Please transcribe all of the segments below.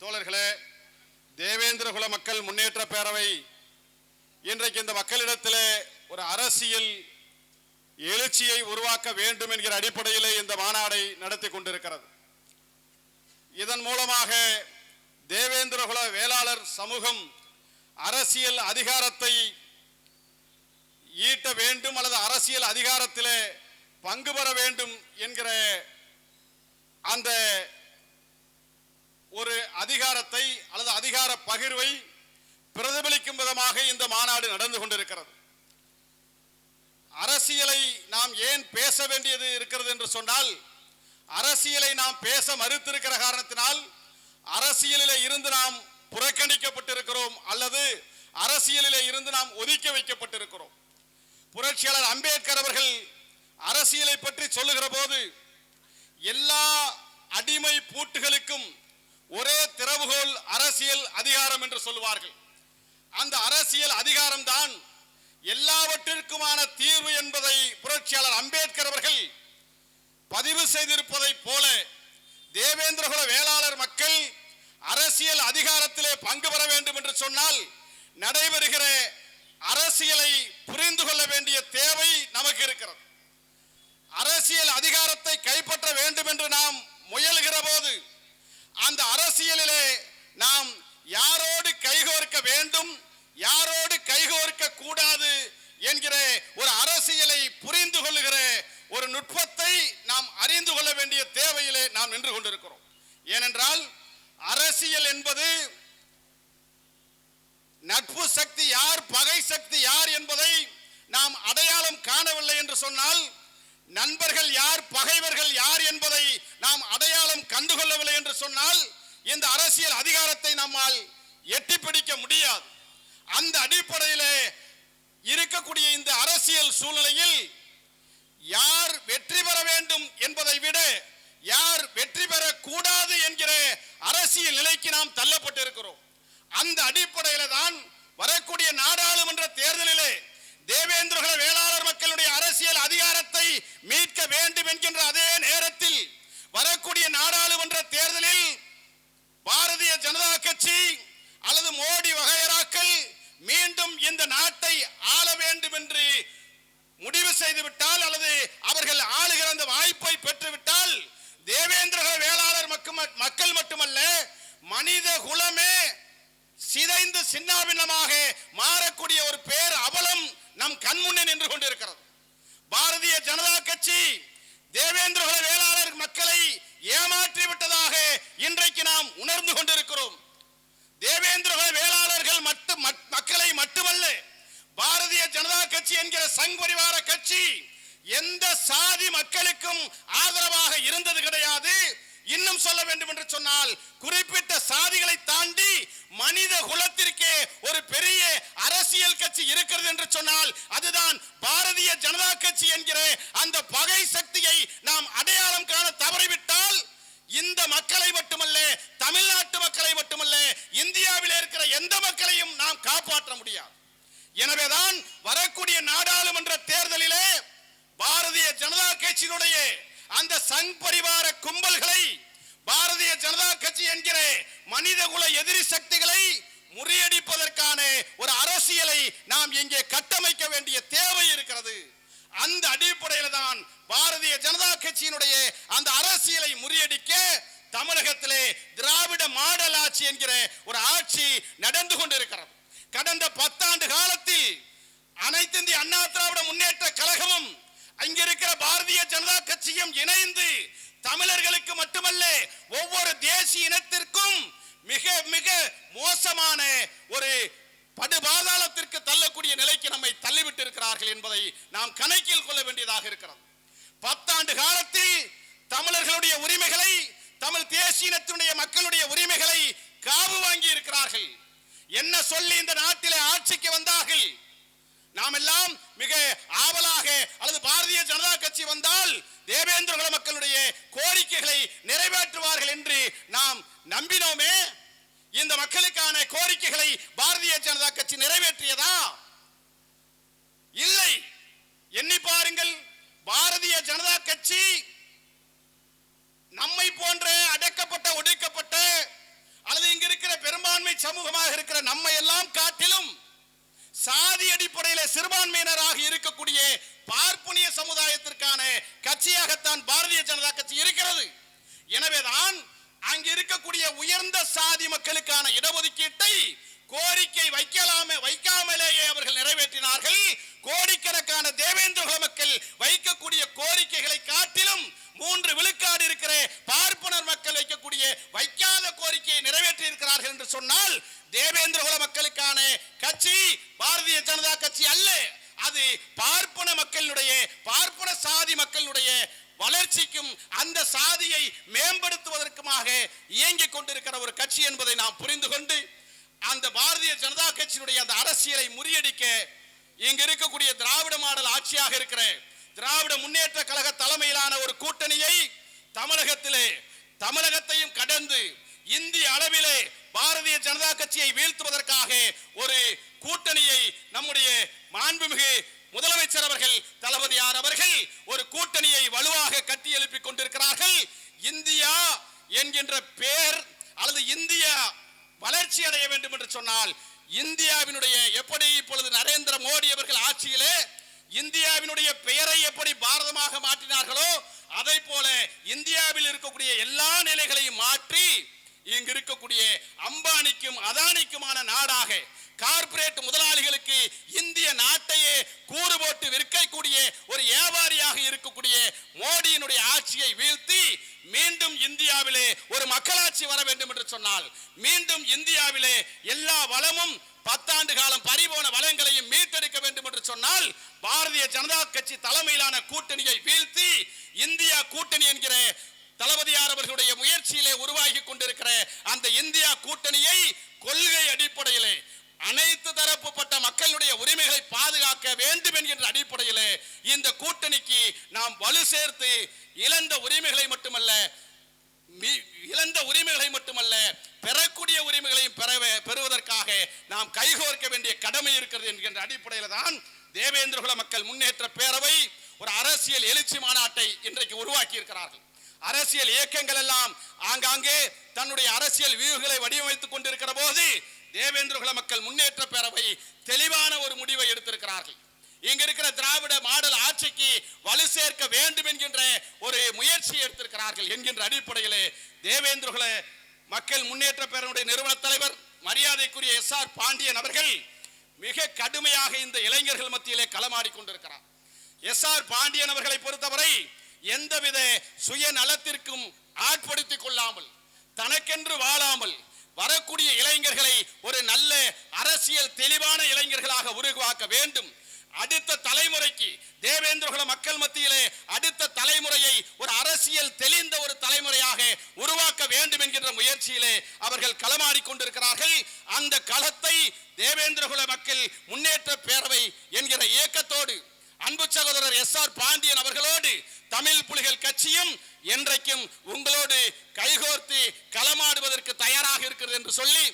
தோழர்களே தேவேந்திரகுல மக்கள் முன்னேற்ற பேரவை இன்றைக்கு இந்த மக்களிடத்திலே ஒரு அரசியல் எழுச்சியை உருவாக்க வேண்டும் என்கிற அடிப்படையிலே இந்த மாநாடை நடத்தி கொண்டிருக்கிறது. இதன் மூலமாக தேவேந்திரகுல வேளாளர் சமூகம் அரசியல் அதிகாரத்தை ஈட்ட வேண்டும் அல்லது அரசியல் அதிகாரத்திலே பங்கு பெற வேண்டும் என்கிற அந்த ஒரு அதிகாரத்தை அல்லது அதிகார பகிர்வை பிரதிபலிக்கும் விதமாக இந்த மாநாடு நடந்து கொண்டிருக்கிறது. அரசியலை நாம் ஏன் பேச வேண்டியது இருக்கிறது என்று சொன்னால் அரசியலை நாம் பேச மறுத்திருக்கிற காரணத்தினால் அரசியலிலே இருந்து நாம் புறக்கணிக்கப்பட்டிருக்கிறோம் அல்லது அரசியலிலே இருந்து நாம் ஒதுக்கி வைக்கப்பட்டிருக்கிறோம். புரட்சியாளர் அம்பேத்கர் அவர்கள் அரசியலை பற்றி சொல்லுகிற போது எல்லா அடிமை பூட்டுகளுக்கும் ஒரே திறவுகோல் அரசியல் அதிகாரம் என்று சொல்லுவார்கள். அந்த அரசியல் அதிகாரம்தான் எல்லாவற்றிற்குமான தீர்வு என்பதை புரட்சியாளர் அம்பேத்கர் அவர்கள் பதிவு செய்திருப்பதைப் போல தேவேந்திரகுல வேளாளர் மக்கள் அரசியல் அதிகாரத்திலே பங்கு பெற வேண்டும் என்று சொன்னால் நடைபெறுகிற அரசியலை புரிந்து கொள்ள வேண்டிய தேவை நமக்கு இருக்கிறது. அரசியல் அதிகாரத்தை கைப்பற்ற வேண்டும் என்று நாம் முயல்கிற போது அந்த அரசியலிலே நாம் யாரோடு கைகோர்க்க வேண்டும் யாரோடு கைகோர்க்க கூடாது என்கிற ஒரு அரசியலை புரிந்து கொள்ளுகிற ஒரு நுட்பத்தை நாம் அறிந்து கொள்ள வேண்டிய தேவையிலே நாம் நின்று கொண்டிருக்கிறோம். ஏனென்றால் அரசியல் என்பது நட்பு சக்தி யார் பகை சக்தி யார் என்பதை நாம் அடையாளம் காணவில்லை என்று சொன்னால் நண்பர்கள் யார் பகைவர்கள் யார் என்பதை நாம் அடையாளம் கண்டுகொள்ளவில்லை என்று சொன்னால் இந்த அரசியல் அதிகாரத்தை நம்மால் எட்டி பிடிக்க முடியாது. அந்த அடிப்படையிலே இருக்கக்கூடிய இந்த அரசியல் சூழ்நிலையில் யார் வெற்றி பெற வேண்டும் என்பதை விட யார் வெற்றி பெறக்கூடாது என்கிற அரசியல் நிலைக்கு நாம் தள்ளப்பட்டிருக்கிறோம். அந்த அடிப்படையில தான் வரக்கூடிய நாடாளுமன்ற தேர்தலிலே தேவேந்திரகுல வேளாளர் மக்களுடைய அரசியல் அதிகாரத்தை மீட்க வேண்டும் என்கின்ற அதே நேரத்தில் வரக்கூடிய நாடாளுமன்ற தேர்தலில் பாரதிய ஜனதா கட்சி அல்லது மோடி வகையராக்கள் மீண்டும் இந்த நாட்டை ஆள வேண்டும் என்று முடிவு செய்துவிட்டால் அல்லது அவர்கள் ஆளுகிற அந்த வாய்ப்பை பெற்றுவிட்டால் தேவேந்திர வேளாளர் மக்கள் மட்டுமல்ல மனித குலமே சிதைந்து சின்னாபின்னமாக மாறக்கூடிய ஒரு பேர் அவலம் நம் கண்முன்னே நின்று கொண்டிருக்கிறது. பாரதிய ஜனதா கட்சி தேவேந்திர வேளாளர் தமிழர் மக்களை ஏமாற்றி விட்டதாக இன்றைக்கு நாம் உணர்ந்து கொண்டிருக்கிறோம். தேவேந்திர வேளாளர்கள் மட்டும் மக்களை மட்டுமல்ல பாரதிய ஜனதா கட்சி என்கிற சங் பரிவார கட்சி எந்த சாதி மக்களுக்கும் ஆதரவாக இருந்தது கிடையாது. இன்னும் சொல்ல வேண்டும் என்று சொன்னால் குறிப்பிட்ட சாதிகளை தாண்டி மனித குலத்திற்கே ஒரு பெரிய அரசியல் கட்சி இருக்கிறது என்று சொன்னால் அதுதான் பாரதிய ஜனதா கட்சி என்கிற அந்த பகை சக்தியை நாம் அடையாளம் காண தவறிவிட்டால் இந்த மக்களை மட்டுமல்ல தமிழ்நாட்டு மக்களை மட்டுமல்ல இந்தியாவில் இருக்கிற எந்த மக்களையும் நாம் காப்பாற்ற முடியாது. எனவேதான் வரக்கூடிய நாடாளுமன்ற தேர்தலிலே பாரதிய ஜனதா கட்சியினுடைய அந்த சங் பரிவார கும்பல்களை பாரதிய ஜனதா கட்சி என்கிற மனிதகுல எதிரி சக்திகளை முறியடிப்பதற்கான ஒரு அரசியலை நாம் இங்கே கட்டமைக்க வேண்டிய தேவை இருக்கிறது. அந்த அடிப்படையில் தான் பாரதிய ஜனதா கட்சியினுடைய அந்த அரசியலை முறியடிக்க தமிழகத்திலே திராவிட மாடல் ஆட்சி என்கிற ஒரு ஆட்சி நடந்து கொண்டிருக்கிறது. கடந்த பத்தாண்டு காலத்தில் அனைத்து இந்திய அண்ணா திராவிட முன்னேற்ற கழகமும் அங்கிருக்கிற பாரதிய ஜனதா கட்சியும் இணைந்து தமிழர்களுக்கு மட்டுமல்ல ஒவ்வொரு தேசிய இனத்திற்கும் மிக மிக மோசமான ஒரு படுபாதாளத்திற்கு தள்ளக்கூடிய நிலைக்கு நம்மை தள்ளிவிட்டு இருக்கிறார்கள் என்பதை நாம் கணக்கில் கொள்ள வேண்டியதாக இருக்கிறது. பத்தாண்டு காலத்தில் தமிழர்களுடைய உரிமைகளை தமிழ் தேசிய இனத்தினுடைய மக்களுடைய உரிமைகளை காவு வாங்கி இருக்கிறார்கள். என்ன சொல்லி இந்த நாட்டிலே ஆட்சிக்கு வந்தார்கள்? நாம் எல்லாம் மிக ஆவலாக அல்லது பாரதிய ஜனதா கட்சி வந்தால் தேவேந்திர குல மக்களுடைய கோரிக்கைகளை நிறைவேற்றுவார்கள் என்று நாம் நம்பினோமே. இந்த மக்களுக்கான கோரிக்கைகளை பாரதிய ஜனதா கட்சி நிறைவேற்றியதா? இல்லை. எண்ணி பாருங்கள் பாரதிய ஜனதா கட்சி நம்மை போன்ற அடக்கப்பட்ட ஒடுக்கப்பட்ட அல்லது சமூகமாக இருக்கிற நம்மை எல்லாம் காட்டிலும் சாதி அடிப்படையில சிறுபான்மையினராக இருக்கக்கூடிய பார்ப்பனிய சமுதாயத்திற்கான கட்சியாகத்தான் பாரதிய ஜனதா கட்சி இருக்கிறது. எனவேதான் அங்கு இருக்கக்கூடிய உயர்ந்த சாதி மக்களுக்கான இடஒதுக்கீட்டை கோரிக்கை வைக்கலாமே வைக்காமலேயே அவர்கள் நிறைவேற்றினார்கள். கோடிக்கணக்கான தேவேந்திர மக்கள் வைக்கக்கூடிய கோரிக்கைகளை காட்டிலும் மூன்று விழுக்காடு இருக்கிற பார்ப்பனர் மக்கள் வைக்கக்கூடிய வைக்காத கோரிக்கையை நிறைவேற்றி இருக்கிறார்கள் என்று சொன்னால் தேவேந்திர குல மக்களுக்கான கட்சி பாரதிய ஜனதா கட்சி அல்ல அது பார்ப்பன மக்களுடைய பார்ப்பன சாதி மக்களுடைய வளர்ச்சிக்கும் அந்த சாதியை மேம்படுத்துவதற்குமாக இயங்கிக் கொண்டிருக்கிற ஒரு கட்சி என்பதை நாம் புரிந்து கொண்டு அந்த பாரதிய ஜனதா கட்சியினுடைய அந்த அரசியலை முறியடிக்க இங்கு இருக்கக்கூடிய திராவிட மாடல் ஆட்சியாக இருக்கிற திராவிட முன்னேற்ற கழக தலைமையிலான ஒரு கூட்டணியை தமிழகத்திலே தமிழகத்தையும் கடந்து இந்திய அளவிலே பாரதிய ஜனதா கட்சியை வீழ்த்துவதற்காக ஒரு கூட்டணியை நம்முடைய மாண்புமிகு முதலமைச்சர் அவர்கள் தளபதியார் அவர்கள் ஒரு கூட்டணியை வலுவாக கட்டி எழுப்பிக் கொண்டிருக்கிறார்கள். இந்தியா என்கின்ற வளர்ச்சி அடைய வேண்டும் என்று சொன்னால் இந்தியாவினுடைய எப்படி இப்பொழுது நரேந்திர மோடி அவர்கள் ஆட்சியிலே இந்தியாவினுடைய பெயரை எப்படி பாரதமாக மாற்றினார்களோ அதை போல இந்தியாவில் இருக்கக்கூடிய எல்லா நிலைகளையும் மாற்றி இங்கு இருக்கக்கூடிய அம்பானிக்கும் அதானிக்குமான நாடாக கார்பரேட் முதலாளிகளுக்கு இந்திய நாட்டையே கூறு போட்டு விற்கக்கூடிய ஒரு வியாபாரியாக இருக்கக்கூடிய மோடியினுடைய ஆட்சியை வீழ்த்தி இந்தியாவிலே ஒரு மக்களாட்சி வர வேண்டும் என்று சொன்னால் மீண்டும் இந்தியாவிலே எல்லா வளமும் பத்தாண்டு காலம் பறிபோன வளங்களையும் மீட்டெடுக்க வேண்டும் என்று சொன்னால் பாரதிய ஜனதா கட்சி தலைமையிலான கூட்டணியை வீழ்த்தி இந்தியா கூட்டணி என்கிற தளபதியார் அவர்களுடைய முயற்சியிலே உருவாகி கொண்டிருக்கிற அந்த இந்தியா கூட்டணியை கொள்கை அடிப்படையிலே அனைத்து தரப்புப்பட்ட மக்களுடைய உரிமைகளை பாதுகாக்க வேண்டும் என்கின்ற அடிப்படையிலே இந்த கூட்டணிக்கு நாம் வலு சேர்த்து இழந்த உரிமைகளை மட்டுமல்ல இழந்த உரிமைகளை மட்டுமல்ல பெறக்கூடிய உரிமைகளையும் பெறவே பெறுவதற்காக நாம் கைகோர்க்க வேண்டிய கடமை இருக்கிறது என்கின்ற அடிப்படையில் தான் தேவேந்திரகுல மக்கள் முன்னேற்ற பேரவை ஒரு அரசியல் எழுச்சி மாநாட்டை இன்றைக்கு உருவாக்கி இருக்கிறார்கள் அரசியல் இயக்கங்கள் எல்லாம் ஆங்காங்கே தன்னுடைய அரசியல் வியூகளை வடிவமைத்துக் கொண்டிருக்கிற போது தேவேந்திரகுல மக்கள் முன்னேற்ற பேரவை தெளிவான ஒரு முடிவை எடுத்திருக்கிறார்கள். இங்க இருக்கிற திராவிட மாடல் ஆட்சிக்கு வலு சேர்க்க வேண்டும் என்கின்ற ஒரு முயற்சி எடுத்திருக்கிறார்கள் என்கின்ற அடிப்படையிலே தேவேந்திரகுல மக்கள் முன்னேற்ற பேரனுடைய நிறுவன தலைவர் மரியாதைக்குரிய எஸ் ஆர் பாண்டியன் அவர்கள் மிக கடுமையாக இந்த இளைஞர்கள் மத்தியிலே களமாடி கொண்டிருக்கிறார். எஸ் ஆர் பாண்டியன் அவர்களை பொறுத்தவரை எந்தவித சுயநலத்திற்கும் ஆட்படுத்திக் கொள்ளாமல் தனக்கென்று வாழாமல் வரக்கூடிய இளைஞர்களை ஒரு நல்ல அரசியல் தெளிவான இளைஞர்களாக உருவாக்க வேண்டும் அடுத்த தலைமுறைக்கு தேவேந்திரகுல மக்கள் மத்தியிலே அடுத்த தலைமுறையை ஒரு அரசியல் தெளிந்த ஒரு தலைமுறையாக உருவாக்க வேண்டும் என்கின்ற முயற்சியிலே அவர்கள் களமாடி கொண்டிருக்கிறார்கள். அந்த களத்தை தேவேந்திரகுல மக்கள் முன்னேற்ற பேரவை என்கிற இயக்கத்தோடு அன்பு சகோதரர் எஸ் ஆர் பாண்டியன் அவர்களோடு தமிழ் புலிகள் கட்சியும் என்றைக்கும் உங்களோடு கைகோர்த்து களமாடுவதற்கு தயாராக இருக்கிறது என்று சொல்லி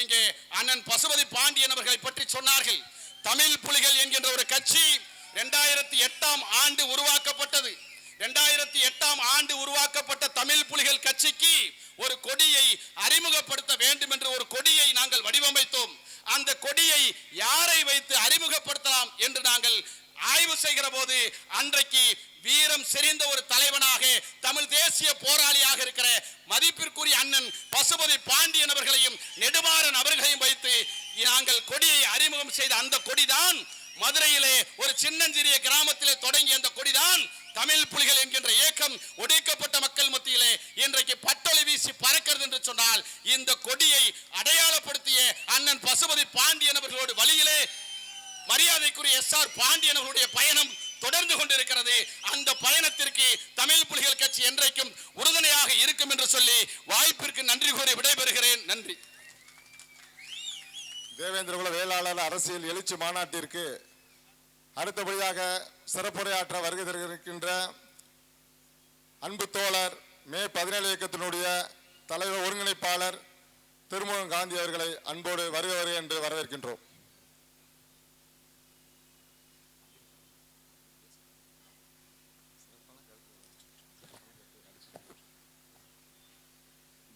இங்கே அண்ணன் பசுபதி பாண்டியன் அவர்களை பற்றி சொன்னார்கள். தமிழ் புலிகள் என்கின்ற ஒரு ரெண்டாயிரத்தி எட்டாம் ஆண்டு உருவாக்கப்பட்டது. ரெண்டாயிரத்தி எட்டாம் ஆண்டு உருவாக்கப்பட்ட தமிழ் புலிகள் கட்சிக்கு ஒரு கொடியை அறிமுகப்படுத்த வேண்டும் என்று ஒரு கொடியை நாங்கள் வடிவமைத்தோம். அந்த கொடியை யாரை வைத்து அறிமுகப்படுத்தலாம் என்று நாங்கள் ஆய்வு செய்கிற போது அன்றைக்கு வீரம் செறிந்த ஒரு தலைவனாக தமிழ் தேசிய போராளியாக இருக்கிற மதிப்பிற்குரிய அண்ணன் பசுபதி பாண்டியன் அவர்களையும் நெடுமாறன் அவர்களையும் வைத்து நாங்கள் கொடியை அறிமுகம் செய்த அந்த கொடிதான் மதுரையிலே ஒரு சின்னஞ்சிறிய கிராமத்திலே தொடங்கிய அந்த கொடிதான் தமிழ் புலிகள் என்கின்ற இயக்கம் ஒடுக்கப்பட்ட மக்கள் மத்தியிலே இன்றைக்கு பட்டொலி வீசி பறக்கிறது என்று சொன்னால் இந்த கொடியை அடையாளப்படுத்திய அண்ணன் பசுபதி பாண்டியன் அவர்களோடு வழியிலே மரியாதைக்குரிய எஸ் ஆர் பாண்டியன் அவர்களுடைய பயணம் தொடர்ந்து கொண்டிருக்கிறது. அந்த பயணத்திற்கு தமிழ் புலிகள் கட்சி என்றைக்கும் உறுதுணையாக இருக்கும் என்று சொல்லி வாய்ப்பிற்கு நன்றி கூறி விடைபெறுகிறேன். நன்றி. தேவேந்திரகுல வேளாளர் அரசியல் எழுச்சி மாநாட்டிற்கு அடுத்தபடியாக சிறப்புரையாற்ற வருகை தருகின்ற அன்பு தோழர் மே பதினேழு இயக்கத்தினுடைய தலைவர் ஒருங்கிணைப்பாளர் திருமுகம் காந்தி அவர்களை அன்போடு வருக வருக என்று வரவேற்கின்றோம்.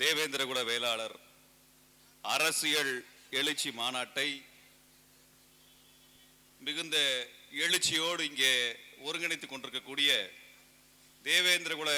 தேவேந்திரகுல வேளாளர் அரசியல் எழுச்சி மாநாட்டை மிகுந்த எழுச்சியோடு இங்கே ஒருங்கிணைத்துக் கொண்டிருக்கக்கூடிய தேவேந்திரகுல